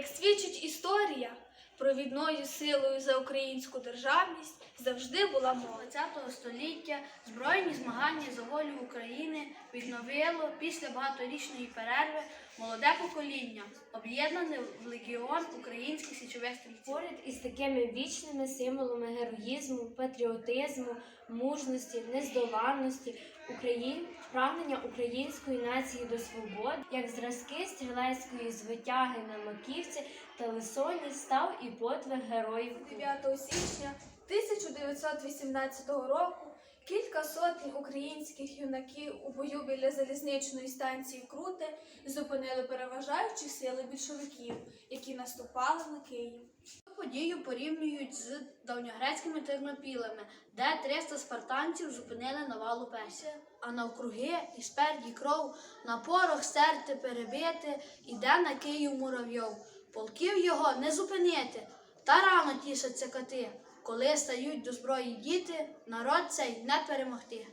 Як свідчить історія, провідною силою за українську державність завжди була молодь. 20 століття збройні змагання за волю України відновило після багаторічної перерви молоде покоління, об'єднане в легіон українських січових стрільців. Поряд із такими вічними символами героїзму, патріотизму, мужності, нездоланності, Україн, прагнення української нації до свободи, як зразки стрілецької звитяги на Маківці та Лисоні став і подвиг героїв. 9 січня 1918 року кілька сотень українських юнаків у бою біля залізничної станції Круте зупинили переважаючі сили більшовиків, які наступали на Київ. Цю подію порівнюють з давньогрецькими тернопілами, де 300 спартанців зупинили навалу Персія. А навкруги і спереді кров на порох стерти перебити, іде на Київ муравйов. Полків його не зупинити, та рано тішаться кати. Коли стають до зброї діти, народ цей не перемогти.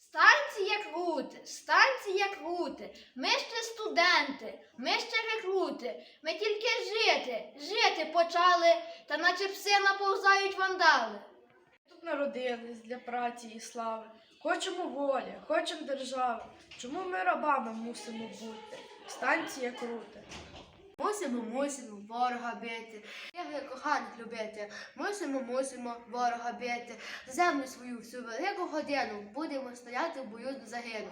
Станці, Станція крути, станція крути. Ми ще студенти, ми ще рекрути. Ми тільки жити, жити почали, та наче пси наповзають вандали. Тут народились для праці і слави. Хочемо волі, хочемо держави. Чому ми рабами мусимо бути? Станція крута. Мусимо, мусимо ворога бити, як коханих любити. Мусимо, мусимо ворога бити. За землю свою всю велику годину будемо стояти в бою до.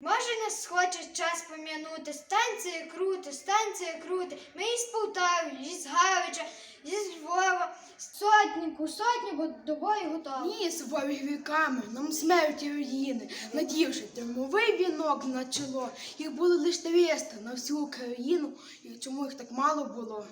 Може, нас хоче час пом'янути. Станція крути, станція крути. Ми із Полтави, із Галича, із Львова. Сотнику, сотнику до бою готові. Ні, суворі віками, нам смерті руїни, надівши термовий вінок на чоло. Їх було лише 300 на всю Україну, і чому їх так мало було?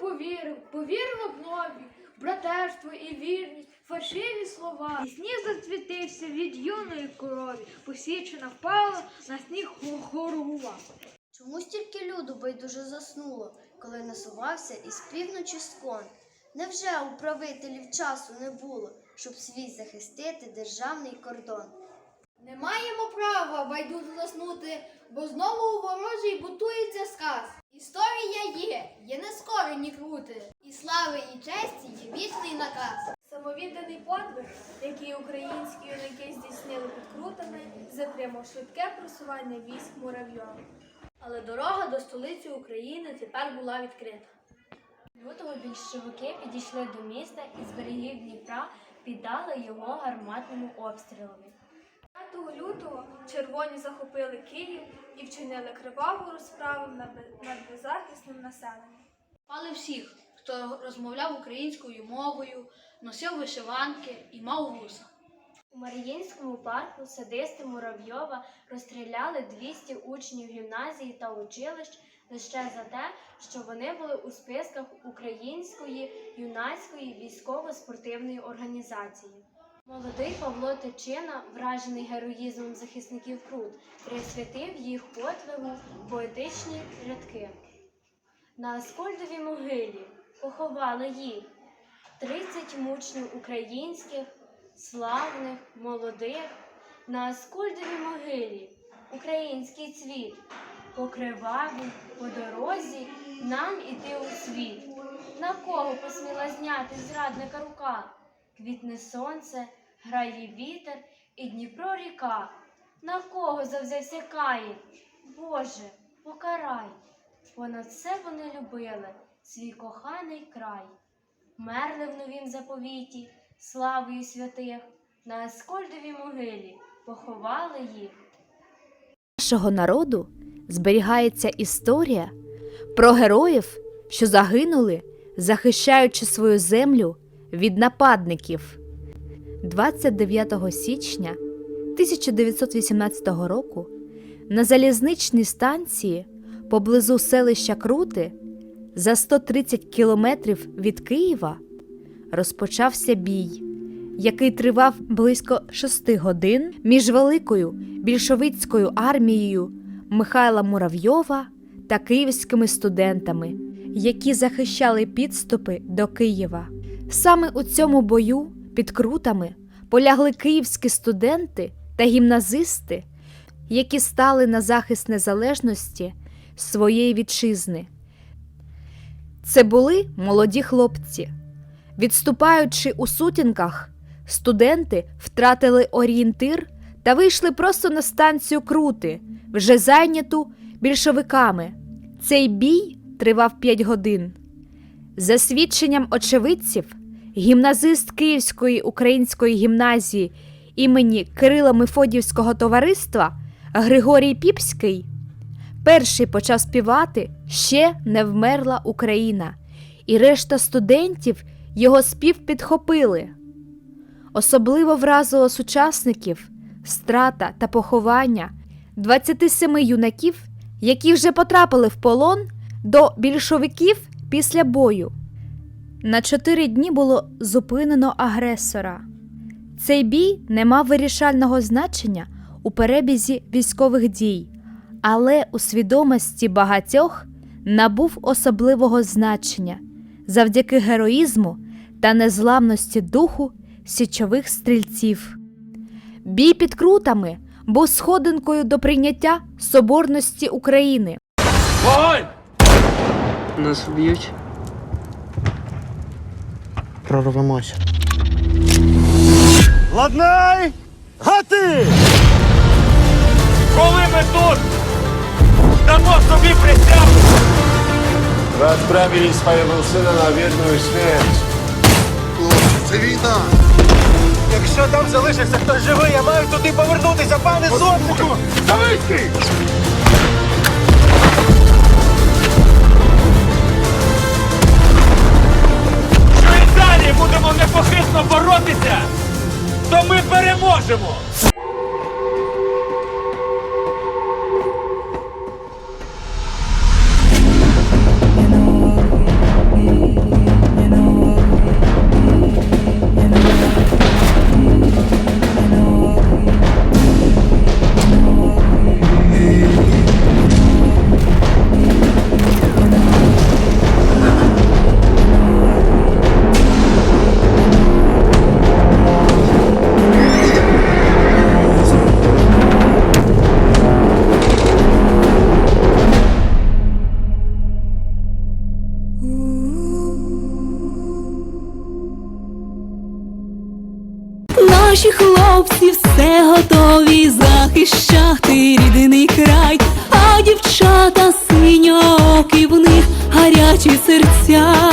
Повірив, повірив в нові, братерство і вірність, фальшиві слова. І сніг зацвітився від юної крові, посічена впала, на сніг хорував. Чому стільки люду байдуже заснуло, коли насувався із півночі скон? Невже у правителів часу не було, щоб свій захистити державний кордон? Не маємо права байдуже заснути, бо знову у ворожій бутується сказ. Історія є, є нескорені крути, і слави і честі є вічний наказ. Самовідданий подвиг, який українські юнаки здійснили під крутами, затримав швидке просування військ муравйова. Але дорога до столиці України тепер була відкрита. Лютого більшовики підійшли до міста і з берегів Дніпра піддали його гарматному обстрілові. 5 лютого червоні захопили Київ і вчинили криваву розправу над бе- над беззахисним населенням. Пали всіх, хто розмовляв українською мовою, носив вишиванки і мав вуса. У Маріїнському парку садисти Муравйова розстріляли 200 учнів гімназії та училищ лише за те, що вони були у списках Української юнацької військово-спортивної організації. Молодий Павло Тичина, вражений героїзмом захисників Крут, присвятив їх подвигу поетичні рядки. На Аскольдовій могилі поховали їх 30 мучнів українських, славних, молодих, на Аскольдовій могилі український цвіт, покривавий по дорозі нам іти у світ. На кого посміла зняти зрадника рука? Квітне сонце, грає вітер і Дніпро ріка. На кого завзявся Каїн? Боже, покарай. Понад все вони любили свій коханий край. Мерли в новім заповіті, славою святих, на Аскольдовій могилі поховали їх. нашого народу зберігається історія про героїв, що загинули, захищаючи свою землю від нападників. 29 січня 1918 року на залізничній станції поблизу селища Крути за 130 кілометрів від Києва розпочався бій, який тривав близько шести годин між великою більшовицькою армією Михайла Муравйова та київськими студентами, які захищали підступи до Києва. Саме у цьому бою під крутами полягли київські студенти та гімназисти, які стали на захист незалежності своєї вітчизни. Це були молоді хлопці. Відступаючи у сутінках, студенти втратили орієнтир та вийшли просто на станцію Крути, вже зайняту більшовиками. Цей бій тривав 5 годин. За свідченням очевидців, гімназист Київської української гімназії імені Кирила Мефодіївського товариства Григорій Піпський перший почав співати Ще не вмерла Україна, і решта студентів його спів підхопили. Особливо вразило сучасників страта та поховання 27 юнаків, які вже потрапили в полон до більшовиків після бою. На чотири дні було зупинено агресора. Цей бій не мав вирішального значення у перебізі військових дій, але у свідомості багатьох набув особливого значення завдяки героїзму та незламності духу січових стрільців. Бій під крутами був сходинкою до прийняття соборності України. Нас вб'ють. Прорвемося. Ладнай! Гати! Коли ми тут собі присягу, Вы отправили своего сына на верную смерть. Це війна! якщо там залишився хтось живий, я маю туди повернутися, пане сотнику! Завицький! Що і далі будемо непохитно боротися, то ми переможемо! Наші хлопці все готові захищати рідний край, а дівчата синьоки в них гарячі серця.